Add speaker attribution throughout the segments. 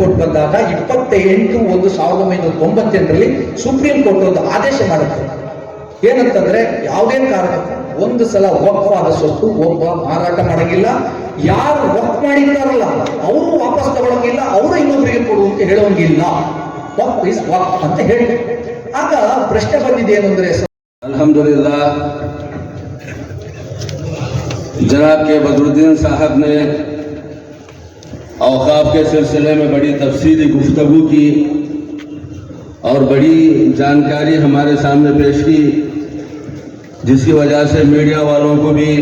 Speaker 1: Court ಬಂದಾಗ ಇಪ್ಪತ್ತ ಎಂಟು ಒಂದು ಸಾವಿರದ ಒಂಬೈನೂರ ತೊಂಬತ್ತೆಂಟರಲ್ಲಿ ಸುಪ್ರೀಂ ಕೋರ್ಟ್ ಒಂದು ಆದೇಶ ಮಾಡುತ್ತೆ ಏನಂತಂದ್ರೆ ಯಾವುದೇ ಕಾರಣಕ್ಕೂ ಒಂದು ಸಲ ವಕ್ಫ್ ಆದ ಸ್ವತ್ತು ಒಬ್ಬ ಮಾರಾಟ ಮಾಡಂಗಿಲ್ಲ ಯಾರು ವಕ್ಫ್ ಮಾಡಿರ್ತಾರಲ್ಲ ಅವರು ವಾಪಸ್ ತಗೊಳಂಗಿಲ್ಲ ಅವರು ಇನ್ನೊಬ್ಬರಿಗೆ ಕೊಡು ಅಂತ ಹೇಳೋಂಗಿಲ್ಲ ವಕ್ಫ್ ಇಸ್ ವಕ್ಫ್ ಅಂತ ಹೇಳಿ ಆಗ ಪ್ರಶ್ನೆ ಬಂದಿದೆ ಏನು ಅಂದ್ರೆ
Speaker 2: अल्हम्दुलिल्लाह जनाब के बदरुद्दीन साहब ने اوقاف کے سلسلے میں بڑی تفصیلی گفتگو کی اور بڑی جانکاری ہمارے سامنے پیش کی، جس کی وجہ سے میڈیا والوں کو بھی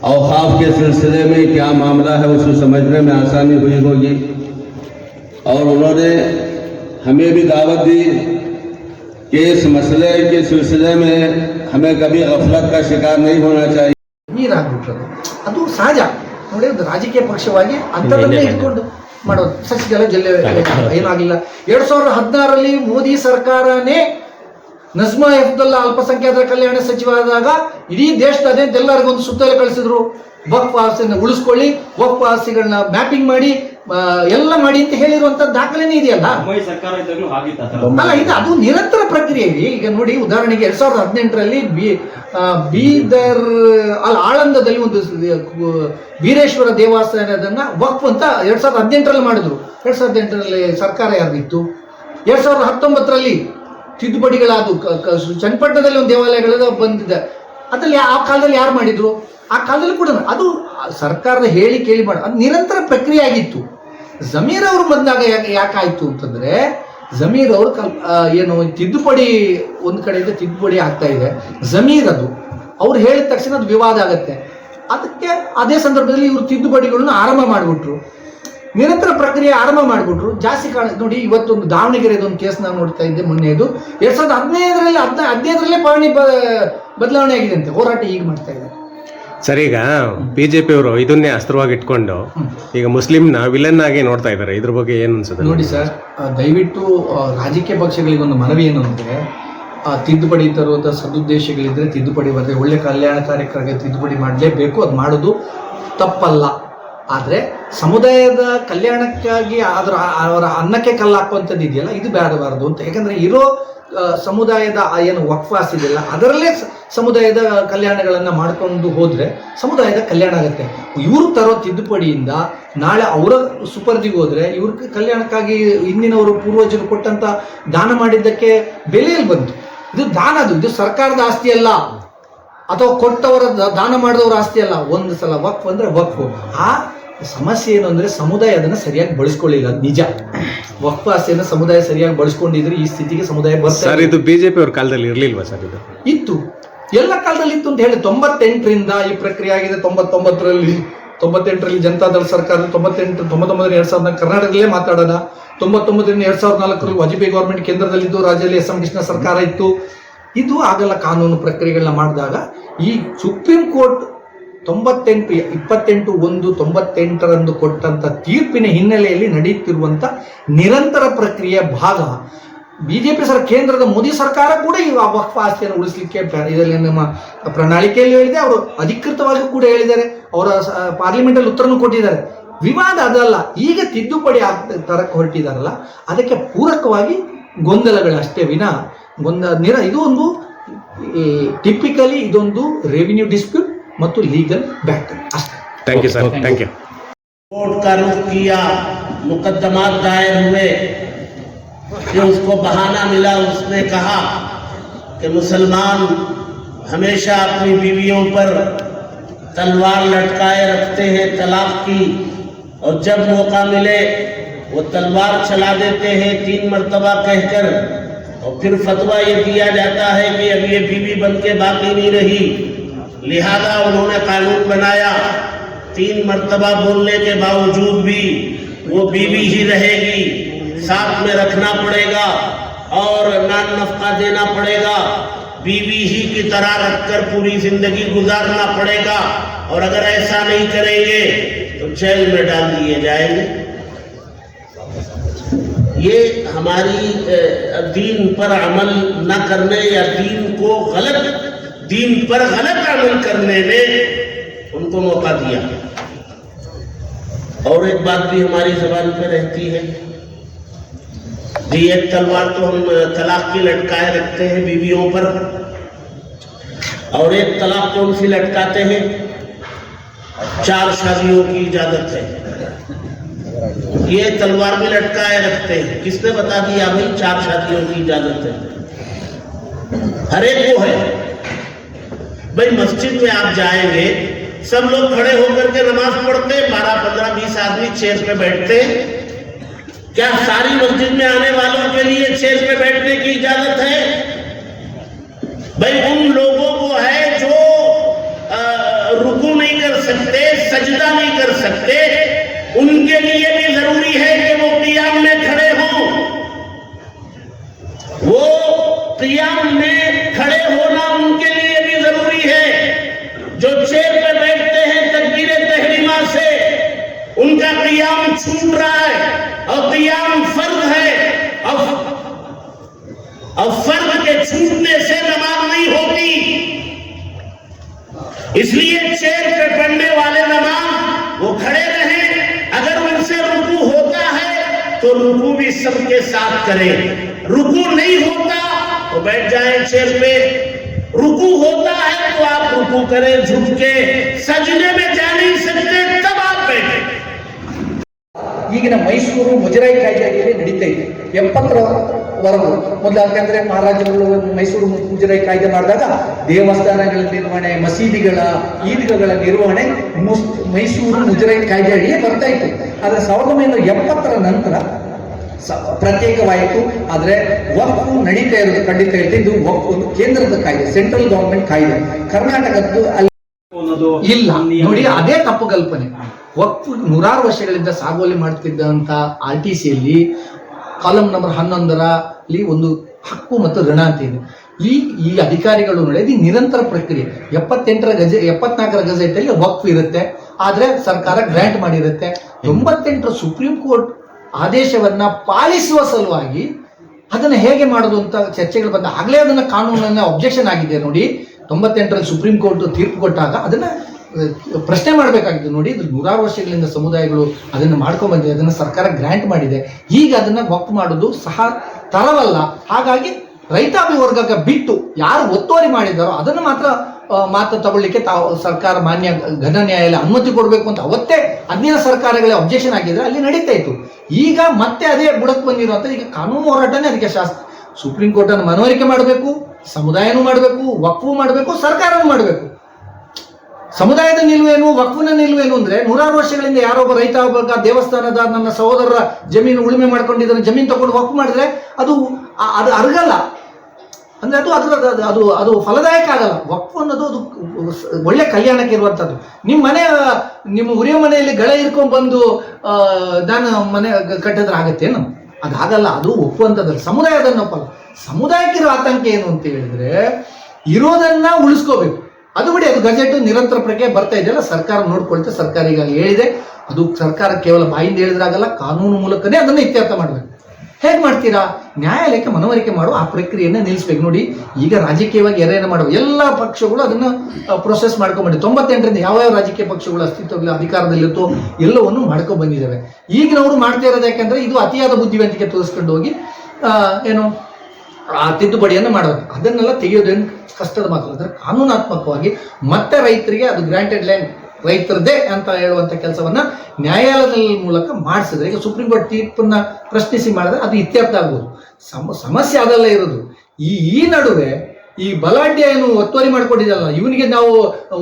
Speaker 2: اوقاف کے سلسلے میں کیا معاملہ ہے اس کو سمجھنے میں آسانی ہوئی ہوگی۔ اور انہوں نے ہمیں بھی دعوت دی کہ اس مسئلے کے سلسلے میں ہمیں کبھی غفلت کا شکار
Speaker 3: نہیں ہونا چاہیے۔ ನೋಡಿ ಒಂದು ರಾಜಕೀಯ ಪಕ್ಷವಾಗಿ ಅಂಥದ್ದನ್ನೇ ಇಟ್ಕೊಂಡು ಮಾಡೋದು. ಸಸಿಗೆಲ್ಲ ಜಲ್ಲೆ ಏನಾಗಿಲ್ಲ. ಎರಡ್ ಸಾವಿರದ ಹದಿನಾರರಲ್ಲಿ ಮೋದಿ ಸರ್ಕಾರನೇ ನಜ್ಮಾ ಎಫ್ದುಲ್ಲಾ ಅಲ್ಪಸಂಖ್ಯಾತರ ಕಲ್ಯಾಣ ಸಚಿವರಾದಾಗ ಇಡೀ ದೇಶದಾದ್ಯಂತ ಎಲ್ಲರಿಗೂ ಒಂದು ಸುತ್ತಲೇ ಕಳಿಸಿದ್ರು. ವಕ್ಫ್ ಆಸ್ತಿಯನ್ನು ಉಳಿಸ್ಕೊಳ್ಳಿ ವಕ್ಫ್ ಆಸ್ತಿಗಳನ್ನ ಮ್ಯಾಪಿಂಗ್ ಮಾಡಿ ಎಲ್ಲ ಮಾಡಿ ಅಂತ ಹೇಳಿರುವಂತ ದಾಖಲೆನೇ ಇದೆಯಲ್ಲ?
Speaker 4: ಸರ್ಕಾರ
Speaker 3: ಅಲ್ಲ ಇದು ಅದು ನಿರಂತರ ಪ್ರಕ್ರಿಯೆ ಈಗ ನೋಡಿ ಉದಾಹರಣೆಗೆ ಎರಡ್ ಸಾವಿರದ ಹದಿನೆಂಟರಲ್ಲಿ ಬೀದರ್ ಅಲ್ಲ ಆಳಂದದಲ್ಲಿ ಒಂದು ವೀರೇಶ್ವರ ದೇವಸ್ಥಾನದನ್ನ ವಕ್ಫ್ ಅಂತ ಎರಡ್ ಸಾವಿರದ ಹದಿನೆಂಟರಲ್ಲಿ ಮಾಡಿದ್ರು. ಎರಡ್ ಸಾವಿರದ ಎಂಟರಲ್ಲಿ ಸರ್ಕಾರ ಯಾರಿತ್ತು ಎರಡ್ ಸಾವಿರದ ಹತ್ತೊಂಬತ್ತರಲ್ಲಿ ತಿದ್ದುಪಡಿಗಳಾದವು. ಕ- ಚನ್ನಪಟ್ಟಣದಲ್ಲಿ ಒಂದು ದೇವಾಲಯಗಳ ಬಂದಿದೆ. ಅದ್ರಲ್ಲಿ ಆ ಕಾಲದಲ್ಲಿ ಯಾರು ಮಾಡಿದ್ರು? ಆ ಕಾಲದಲ್ಲಿ ಕೂಡ ಅದು ಸರ್ಕಾರದ ಹೇಳಿ ಕೇಳಿ ಮಾಡ ಅದು ನಿರಂತರ ಪ್ರಕ್ರಿಯೆ ಆಗಿತ್ತು. ಜಮೀರ್ ಅವರು ಬಂದಾಗ ಯಾಕೆ ಯಾಕಾಯ್ತು ಅಂತಂದ್ರೆ, ಜಮೀರ್ ಅವರು ಕಲ್ ಏನು ತಿದ್ದುಪಡಿ ಒಂದ್ ಕಡೆಯಿಂದ ತಿದ್ದುಪಡಿ ಆಗ್ತಾ ಇದೆ. ಜಮೀರ್ ಅದು. ಅವ್ರು ಹೇಳಿದ ತಕ್ಷಣ ಅದು ವಿವಾದ ಆಗತ್ತೆ. ಅದಕ್ಕೆ ಅದೇ ಸಂದರ್ಭದಲ್ಲಿ ಇವರು ತಿದ್ದುಪಡಿಗಳನ್ನ ಆರಂಭ ಮಾಡಿಬಿಟ್ರು. ನಿರಂತರ ಪ್ರಕ್ರಿಯೆ ಆರಂಭ ಮಾಡಿಬಿಟ್ರು. ಜಾಸ್ತಿ ಕಾಣ ನೋಡಿ ಇವತ್ತೊಂದು ದಾವಣಗೆರೆದು ಒಂದು ಕೇಸ್ ನಾವು ನೋಡ್ತಾ ಇದ್ದೆ ಮೊನ್ನೆದು. ಎರಡ್ ಸಾವಿರದ ಹದಿನೈದರಲ್ಲಿ, ಹದಿನ, ಹದಿನೈದರಲ್ಲೇ ಪಾವಣಿ ಬದಲಾವಣೆ ಆಗಿದೆ ಅಂತೆ. ಹೋರಾಟ ಈಗ ಮಾಡ್ತಾ ಇದ್ದಾರೆ
Speaker 5: ಸರ್ ಈಗ ಬಿಜೆಪಿ ಅವರು ಇದನ್ನೇ ಅಸ್ತ್ರವಾಗಿ ಇಟ್ಕೊಂಡು ಈಗ ಮುಸ್ಲಿಂನ ವಿಲನ್ ಆಗಿ ನೋಡ್ತಾ ಇದ್ದಾರೆ. ಇದ್ರ ಬಗ್ಗೆ ಏನು ಅನ್ಸುತ್ತೆ
Speaker 3: ನೋಡಿ ಸರ್ ದಯವಿಟ್ಟು ರಾಜಕೀಯ ಪಕ್ಷಗಳಿಗೆ ಒಂದು ಮನವಿ ಏನು ಅಂದರೆ ತಿದ್ದುಪಡಿ ತರುವಂಥ ಸದುದ್ದೇಶಗಳಿದ್ರೆ ತಿದ್ದುಪಡಿ ಬರ್ತದೆ. ಒಳ್ಳೆ ಕಲ್ಯಾಣ ಕಾರ್ಯಕ್ರಮಕ್ಕೆ ತಿದ್ದುಪಡಿ ಮಾಡಲೇಬೇಕು ಅದು ಮಾಡೋದು ತಪ್ಪಲ್ಲ. ಆದರೆ ಸಮುದಾಯದ ಕಲ್ಯಾಣಕ್ಕಾಗಿ ಅದರ ಅವರ ಅನ್ನಕ್ಕೆ ಕಲ್ಲು ಹಾಕುವಂಥದ್ದು ಇದೆಯಲ್ಲ ಇದು ಬೇಡಬಾರದು ಅಂತ. ಯಾಕಂದರೆ ಇರೋ ಸಮುದಾಯದ ಏನು ವಕ್ಫಾಸ್ ಇದೆಯಲ್ಲ, ಅದರಲ್ಲೇ ಸಮುದಾಯದ ಕಲ್ಯಾಣಗಳನ್ನು ಮಾಡ್ಕೊಂಡು ಹೋದರೆ ಸಮುದಾಯದ ಕಲ್ಯಾಣ ಆಗುತ್ತೆ. ಇವರು ತರೋ ತಿದ್ದುಪಡಿಯಿಂದ ನಾಳೆ ಅವರ ಸುಪರ್ದಿಗೆ ಹೋದರೆ ಇವ್ರ ಕಲ್ಯಾಣಕ್ಕಾಗಿ ಹಿಂದಿನವರು ಪೂರ್ವಜರು ಕೊಟ್ಟಂತ ದಾನ ಮಾಡಿದ್ದಕ್ಕೆ ಬೆಲೆಯಲ್ಲಿ ಬಂತು. ಇದು ದಾನ ಅದು, ಇದು ಸರ್ಕಾರದ ಆಸ್ತಿ ಅಲ್ಲ. ಅಥವಾ ಕೊಟ್ಟವರ ದಾನ ಮಾಡಿದವರ ಆಸ್ತಿ ಅಲ್ಲ. ಒಂದು ಸಲ ವಕ್ಫ್ ಅಂದರೆ ವಕ್ಫ್. ಆ ಸಮಸ್ಯೆ ಏನು ಅಂದ್ರೆ ಸಮುದಾಯ ಅದನ್ನ ಸರಿಯಾಗಿ ಬಳಸ್ಕೊಳ್ಳಿಲ್ಲ ನಿಜ. ವಕ್ಫ ಆಸ್ತಿಯನ್ನು ಸಮುದಾಯ ಸರಿಯಾಗಿ ಬಳಸ್ಕೊಂಡಿದ್ರೆ ಈ ಸ್ಥಿತಿಗೆ ಸಮುದಾಯ
Speaker 5: ಸರ್ ಇದು ಬಿಜೆಪಿ ಅವ್ರ ಕಾಲದಲ್ಲಿ ಇರಲಿಲ್ವಾ ಸರ್ ಇದು?
Speaker 3: ಇತ್ತು. ಎಲ್ಲ ಕಾಲದಲ್ಲಿ ಇತ್ತು ಅಂತ ಹೇಳಿ ತೊಂಬತ್ತೆಂಟರಿಂದ ಈ ಪ್ರಕ್ರಿಯೆ ಆಗಿದೆ ತೊಂಬತ್ತೊಂಬತ್ತರಲ್ಲಿ. ತೊಂಬತ್ತೆಂಟರಲ್ಲಿ ಜನತಾದಳ ಸರ್ಕಾರ ತೊಂಬತ್ತೆಂಟು ತೊಂಬತ್ತೊಂಬತ್ತರಿಂದ ಎರಡು ಸಾವಿರದ ಕರ್ನಾಟಕದಲ್ಲೇ ಮಾತಾಡೋಣ. ತೊಂಬತ್ತೊಂಬತ್ತರಿಂದ ಎರಡು ಸಾವಿರದ ನಾಲ್ಕರಲ್ಲಿ ವಾಜಪೇಯಿ ಗೌರ್ಮೆಂಟ್ ಕೇಂದ್ರದಲ್ಲಿದ್ದು ರಾಜ್ಯದಲ್ಲಿ ಎಸ್ ಎಂ ಕೃಷ್ಣ ಸರ್ಕಾರ ಇತ್ತು. ಇದು ಆಗಲ್ಲ ಕಾನೂನು ಪ್ರಕ್ರಿಯೆಗಳನ್ನ ಮಾಡಿದಾಗ ಈ ಸುಪ್ರೀಂ ಕೋರ್ಟ್ ತೊಂಬತ್ತೆಂಟು, ಇಪ್ಪತ್ತೆಂಟು, ಒಂದು, ತೊಂಬತ್ತೆಂಟರಂದು ಕೊಟ್ಟಂತ ತೀರ್ಪಿನ ಹಿನ್ನೆಲೆಯಲ್ಲಿ ನಡೆಯುತ್ತಿರುವಂತ ನಿರಂತರ ಪ್ರಕ್ರಿಯೆ ಭಾಗ. ಬಿಜೆಪಿ ಸರ್, ಕೇಂದ್ರದ ಮೋದಿ ಸರ್ಕಾರ ಕೂಡ ಈ ವಕ್ಫ ಆಸ್ತಿಯನ್ನು ಉಳಿಸಲಿಕ್ಕೆ ಇದರಲ್ಲಿ ನಮ್ಮ ಪ್ರಣಾಳಿಕೆಯಲ್ಲಿ ಹೇಳಿದೆ, ಅವರು ಅಧಿಕೃತವಾಗಿ ಕೂಡ ಹೇಳಿದ್ದಾರೆ, ಅವರ ಪಾರ್ಲಿಮೆಂಟ್ ಅಲ್ಲಿ ಉತ್ತರನು ಕೊಟ್ಟಿದ್ದಾರೆ. ವಿವಾದ ಅದಲ್ಲ, ಈಗ ತಿದ್ದುಪಡಿ ಆಗ್ತ ತರಕ್ಕೆ ಹೊರಟಿದಾರಲ್ಲ, ಅದಕ್ಕೆ ಪೂರಕವಾಗಿ ಗೊಂದಲಗಳಷ್ಟೇ ವಿನ. ಗೊಂದ, ನಿರ ಇದು ಒಂದು ಟಿಪಿಕಲಿ ಇದೊಂದು ರೆವಿನ್ಯೂ ಡಿಸ್ಪ್ಯೂಟ್ ಮತ್ತು ಲೀಗಲ್ ಬ್ಯಾಟಲ್ ಅಷ್ಟೇ
Speaker 5: thank you sir thank you
Speaker 6: court का रुख किया मुकदमात दायर हुए कि उसको बहाना मिला उसने कहा कि मुसलमान हमेशा अपनी बीवियों पर तलवार लटकाए रखते हैं तलाक की और जब मौका मिले वो तलवार चला देते हैं तीन मर्तबा कहकर और फिर फतवा ये दिया जाता है कि अब ये बीवी बन के बाकी नहीं रही لہذا انہوں نے قانون بنایا۔ تین مرتبہ بولنے کے باوجود بھی وہ بیوی بی ہی رہے گی۔ ساتھ میں رکھنا پڑے گا اور نان نفقہ دینا پڑے گا۔ بیوی بی ہی کی طرح رکھ کر پوری زندگی گزارنا پڑے گا۔ اور اگر ایسا نہیں کریں گے تو جیل میں ڈال دیے جائیں گے۔ یہ ہماری دین پر عمل نہ کرنے یا دین کو غلط دین پر غلط عمل کرنے میں ان کو موقع دیا۔ اور ایک بات بھی ہماری زبان پہ رہتی ہے۔ جی تلوار تو ہم طلاق کی لٹکائے رکھتے ہیں بیویوں پر۔ اور ایک طلاق کون سی لٹکاتے ہیں۔ چار شادیوں کی اجازت ہے۔ یہ تلوار بھی لٹکائے رکھتے ہیں۔ کس نے بتا دیا بھائی؟ چار شادیوں کی اجازت ہے۔ ہر ایک وہ ہے۔ بھائی مسجد میں آپ جائیں گے، سب لوگ کھڑے ہو کر کے نماز پڑھتے، بارہ، پندرہ، بیس آدمی چیئر پہ بیٹھتے۔ کیا ساری مسجد میں آنے والوں کے لیے چیئر پہ بیٹھنے کی اجازت ہے؟ بھائی ان لوگوں کو ہے جو رکو نہیں کر سکتے، سجدہ نہیں کر سکتے، ان کے لیے بھی ضروری ہے کہ وہ قیام میں کھڑے ہوں۔ وہ قیام میں اس لیے چیر پہ پڑھنے والے نماز وہ کھڑے رہیں، اگر ان سے رکو ہوتا ہے تو رکو بھی سب کے ساتھ کریں۔ رکو نہیں ہوتا تو بیٹھ جائیں چیر پہ۔ رکو ہوتا ہے تو آپ رکو کریں جھک کے سجنے میں جا نہیں سکتے، تب آپ بیٹھیں۔
Speaker 1: ಈಗಿನ ಮೈಸೂರು ಮುಜರಾಯಿ ಕಾಯ್ದೆಯಲ್ಲಿ ನಡೀತಾ ಇದೆ. ಎಪ್ಪತ್ತರ ಎಪ್ಪತ್ತರವರೆಗೂ ಮೊದಲು ಯಾಕೆಂದ್ರೆ ಮಹಾರಾಜರು ಮೈಸೂರು ಮುಜರಾಯಿ ಕಾಯ್ದೆ ಮಾಡಿದಾಗ ದೇವಸ್ಥಾನಗಳ ನಿರ್ವಹಣೆ ಮಸೀದಿಗಳ ಈದ್ಗಗಳ ನಿರ್ವಹಣೆ ಮುಸ್ ಮೈಸೂರು ಮುಜರಾಯಿ ಕಾಯ್ದೆ ಅಡಿಯೇ ಬರ್ತಾ ಇತ್ತು. ಆದರೆ ಸಾವಿರದ ಒಂಬೈನೂರ ಎಪ್ಪತ್ತರ ನಂತರ ಸ- ಪ್ರತ್ಯೇಕವಾಯಿತು. ಆದರೆ ವಕ್ಫು ನಡೀತಾ ಇರೋದು ಖಂಡಿತ ಹೇಳ್ತೀನಿ ಇದು ವಕ್ಫ್ ಒಂದು ಕೇಂದ್ರದ ಕಾಯ್ದೆ ಸೆಂಟ್ರಲ್ ಗವರ್ಮೆಂಟ್ ಕಾಯ್ದೆ. ಕರ್ನಾಟಕದ್ದು ಅಲ್ಲಿ
Speaker 3: ಇಲ್ಲ ನೋಡಿ ಅದೇ ತಪ್ಪು ಕಲ್ಪನೆ. ವಕ್ಫ್ ನೂರಾರು ವರ್ಷಗಳಿಂದ ಸಾಗುವಳಿ ಮಾಡ್ತಿದ್ದಂತ ಆರ್ ಟಿ ಸಿಯಲ್ಲಿ ಕಾಲಂ ನಂಬರ್ ಹನ್ನೊಂದರಲ್ಲಿ ಒಂದು ಹಕ್ಕು ಮತ್ತು ಋಣ ಅಂತ ಇದೆ. ಈ ಈ ಅಧಿಕಾರಿಗಳು ನಡೆದು ನಿರಂತರ ಪ್ರಕ್ರಿಯೆ, ಎಪ್ಪತ್ತೆಂಟರ ಗಜ, ಎಪ್ಪತ್ನಾಲ್ಕರ ಗಜೆಟ್ ಅಲ್ಲಿ ವಕ್ಫ್ ಇರುತ್ತೆ, ಆದರೆ ಸರ್ಕಾರ ಗ್ರ್ಯಾಂಟ್ ಮಾಡಿರುತ್ತೆ. ತೊಂಬತ್ತೆಂಟರ ಸುಪ್ರೀಂ ಕೋರ್ಟ್ ಆದೇಶವನ್ನ ಪಾಲಿಸುವ ಸಲುವಾಗಿ ಅದನ್ನ ಹೇಗೆ ಮಾಡೋದು ಅಂತ ಚರ್ಚೆಗಳು ಬಂದ, ಆಗಲೇ ಅದನ್ನ ಕಾನೂನನ್ನ ಅಬ್ಜೆಕ್ಷನ್ ಆಗಿದೆ ನೋಡಿ. ತೊಂಬತ್ತೆಂಟರಲ್ಲಿ ಸುಪ್ರೀಂ ಕೋರ್ಟ್ ತೀರ್ಪು ಕೊಟ್ಟಾಗ ಅದನ್ನ ಪ್ರಶ್ನೆ ಮಾಡಬೇಕಾಗಿತ್ತು ನೋಡಿ ಇದು ನೂರಾರು ವರ್ಷಗಳಿಂದ ಸಮುದಾಯಗಳು ಅದನ್ನು ಮಾಡ್ಕೊಂಡ್ಬಂದಿದೆ ಅದನ್ನ ಸರ್ಕಾರ ಗ್ರ್ಯಾಂಟ್ ಮಾಡಿದೆ. ಈಗ ಅದನ್ನ ವಕ್ಫ್ ಮಾಡೋದು ಸಹ ತರವಲ್ಲ. ಹಾಗಾಗಿ ರೈತಾಪಿ ವರ್ಗಕ್ಕೆ ಬಿಟ್ಟು ಯಾರು ಒತ್ತುವರಿ ಮಾಡಿದ್ದಾರೋ ಅದನ್ನು ಮಾತ್ರ ಮಾತ್ರ ತಗೊಳ್ಳಿಕ್ಕೆ ತಾವು ಸರ್ಕಾರ ಮಾನ್ಯ ಘನ ನ್ಯಾಯಾಲಯ ಅನುಮತಿ ಕೊಡಬೇಕು ಅಂತ ಅವತ್ತೇ ಅಂದಿನ ಸರ್ಕಾರಗಳೇ ಅಬ್ಜೆಕ್ಷನ್ ಆಗಿದ್ರೆ ಅಲ್ಲಿ ನಡೀತಾ ಇತ್ತು. ಈಗ ಮತ್ತೆ ಅದೇ ಬುಡಕ್ ಬಂದಿರುವಂಥ ಈಗ ಕಾನೂನು ಹೋರಾಟನೇ ಅದಕ್ಕೆ ಶಾಸ್ತ್ರ ಸುಪ್ರೀಂ ಕೋರ್ಟ್ ಅನ್ನು ಮನವರಿಕೆ ಮಾಡಬೇಕು, ಸಮುದಾಯನೂ ಮಾಡಬೇಕು, ವಕ್ಫು ಮಾಡಬೇಕು, ಸರ್ಕಾರನೂ ಮಾಡಬೇಕು. ಸಮುದಾಯದ ನಿಲುವೇನು ವಕ್ಫನ ನಿಲುವೇನು ಅಂದ್ರೆ ನೂರಾರು ವರ್ಷಗಳಿಂದ ಯಾರೊಬ್ಬ ರೈತ, ಒಬ್ಬ ದೇವಸ್ಥಾನದ ನನ್ನ ಸಹೋದರರ ಜಮೀನು ಉಳುಮೆ ಮಾಡ್ಕೊಂಡಿದ್ದಾನೆ ಜಮೀನು ತಗೊಂಡು ವಕ್ಫ್ ಮಾಡಿದ್ರೆ ಅದು ಅದು ಅರ್ಗಲ್ಲ. ಅಂದ್ರೆ ಅದು ಅದರ, ಅದು- ಅದು ಫಲದಾಯಕ ಆಗಲ್ಲ. ವಕ್ಫ್ ಅನ್ನೋದು ಅದು ಒಳ್ಳೆ ಕಲ್ಯಾಣಕ್ಕೆ ಇರುವಂಥದ್ದು ನಿಮ್ಮ ಮನೆ, ನಿಮ್ಮ ಉರಿಯ ಮನೆಯಲ್ಲಿ ಗಳೆ ಇರ್ಕೊಂಡ್ ಬಂದು ನಾನು ಮನೆ ಕಟ್ಟಿದ್ರೆ ಆಗತ್ತೇನು ಅದಾಗಲ್ಲ ಅದು ಒಪ್ಪುವಂಥದ್ದಲ್ಲ ಸಮುದಾಯ ಒಪ್ಪಲ್ಲ. ಸಮುದಾಯಕ್ಕಿರೋ ಆತಂಕ ಏನು ಅಂತ ಹೇಳಿದ್ರೆ, ಇರೋದನ್ನ ಉಳಿಸ್ಕೋಬೇಕು. ಅದು ಬಿಡಿ, ಅದು ಗಜೆಟ್ ನಿರಂತರ ಪ್ರಕ್ರಿಯೆ ಬರ್ತಾ ಇದೆಯಲ್ಲ ಸರ್ಕಾರ ನೋಡ್ಕೊಳ್ತೆ ಸರ್ಕಾರ ಈಗ ಹೇಳಿದೆ. ಅದು ಸರ್ಕಾರ ಕೇವಲ ಬಾಯಿಂದ ಹೇಳಿದ್ರಾಗಲ್ಲ ಕಾನೂನು ಮೂಲಕನೇ ಅದನ್ನು ಇತ್ಯರ್ಥ ಮಾಡಬೇಕು. ಹೇಗೆ ಮಾಡ್ತೀರಾ? ನ್ಯಾಯಾಲಯಕ್ಕೆ ಮನವರಿಕೆ ಮಾಡುವ ಆ ಪ್ರಕ್ರಿಯೆಯನ್ನು ನಿಲ್ಲಿಸ್ಬೇಕು. ನೋಡಿ, ಈಗ ರಾಜಕೀಯವಾಗಿ ಎರೆಯನ್ನು ಮಾಡುವ ಎಲ್ಲ ಪಕ್ಷಗಳು ಅದನ್ನು ಪ್ರೊಸೆಸ್ ಮಾಡ್ಕೊಂಡ್ಬಂಡಿ ತೊಂಬತ್ತೆಂಟರಿಂದ ಯಾವ ಯಾವ ರಾಜಕೀಯ ಪಕ್ಷಗಳು ಅಸ್ತಿತ್ವದಲ್ಲಿ, ಅಧಿಕಾರದಲ್ಲಿರುತ್ತೋ ಎಲ್ಲವನ್ನು ಮಾಡ್ಕೊಂಡ್ಬಂದಿದ್ದಾವೆ ಈಗಿನವರು ಮಾಡ್ತಾ ಇರೋದು ಯಾಕೆಂದ್ರೆ ಇದು ಅತಿಯಾದ ಬುದ್ಧಿವಂತಿಕೆ ತೋರಿಸ್ಕೊಂಡು ಹೋಗಿ ಏನು ಆ ತಿದ್ದುಪಡಿಯನ್ನು ಮಾಡೋದು. ಅದನ್ನೆಲ್ಲ ತೆಗೆಯೋದೇನು ಕಷ್ಟದ ಮಾತು? ಅಂದರೆ ಕಾನೂನಾತ್ಮಕವಾಗಿ ಮತ್ತೆ ರೈತರಿಗೆ ಅದು ಗ್ರಾಂಟೆಡ್ ಲ್ಯಾಂಡ್ ರೈತರದೇ ಅಂತ ಹೇಳುವಂಥ ಕೆಲಸವನ್ನು ನ್ಯಾಯಾಲಯದ ಮೂಲಕ ಮಾಡಿಸಿದ್ರೆ, ಈಗ ಸುಪ್ರೀಂ ಕೋರ್ಟ್ ತೀರ್ಪನ್ನ ಪ್ರಶ್ನಿಸಿ ಮಾಡಿದ್ರೆ ಅದು ಇತ್ಯರ್ಥ ಆಗ್ಬೋದು ಸಮ, ಸಮಸ್ಯೆ ಅದೆಲ್ಲ ಇರೋದು. ಈ ಈ ನಡುವೆ ಈ ಬಲಾಢ್ಯ ಏನು ಒತ್ತುವರಿ ಮಾಡಿಕೊಟ್ಟಿದ್ದಲ್ಲ ಇವನಿಗೆ ನಾವು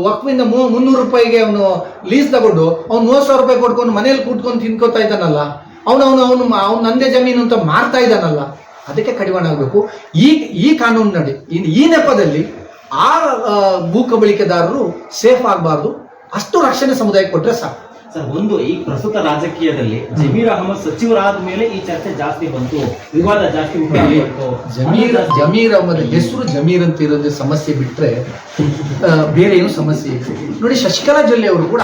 Speaker 3: ವಕ್ಫಿಂದ ಮೂ, ಮುನ್ನೂರು ರೂಪಾಯಿಗೆ ಅವನು ಲೀಸ್ ತಗೊಂಡು, ಅವ್ನು ಮೂವತ್ತು ಸಾವಿರ ರೂಪಾಯಿ ಕೊಡ್ಕೊಂಡು ಮನೇಲಿ ಕೂತ್ಕೊಂಡು ತಿನ್ಕೋತಾ ಇದ್ದಾನಲ್ಲ ಅವನು ಅವನು ಅವನು, ಅವ್ನು ನಂದೇ ಜಮೀನು ಅಂತ ಮಾರ್ತಾ ಇದ್ದಾನಲ್ಲ ಅದಕ್ಕೆ ಕಡಿವಾಣ ಆಗಬೇಕು. ಈ ಈ ಕಾನೂನಿನಲ್ಲಿ ನಡೆ ಇನ್ನು ಈ ನೆಪದಲ್ಲಿ ಆ ಭೂಕಬಳಿಕೆದಾರರು ಭೂ ಕಬಳಿಕೆದಾರರು ಸೇಫ್ ಆಗಬಾರ್ದು. ಅಷ್ಟು ರಕ್ಷಣೆ ಸಮುದಾಯಕ್ಕೆ ಕೊಟ್ಟರೆ ಸಾಕು.
Speaker 4: ಸರ್ ಒಂದು ಈ ಪ್ರಸ್ತುತ ರಾಜಕೀಯದಲ್ಲಿ ಜಮೀರ್ ಅಹಮದ್ ಸಚಿವರಾದ ಮೇಲೆ ಈ ಚರ್ಚೆ ಜಾಸ್ತಿ ಬಂತು ವಿವಾದ ಜಾಸ್ತಿ.
Speaker 3: ಜಮೀರ್ ಜಮೀರ್ ಅಹಮದ್ ಹೆಸರು ಜಮೀರ್ ಅಂತ ಇರೋದೇ ಸಮಸ್ಯೆ ಬಿಟ್ರೆ ಬೇರೆ ಏನು ಸಮಸ್ಯೆ ನೋಡಿ ಶಶಿಕಲಾ ಜೊಲ್ಲೆ ಅವರು ಕೂಡ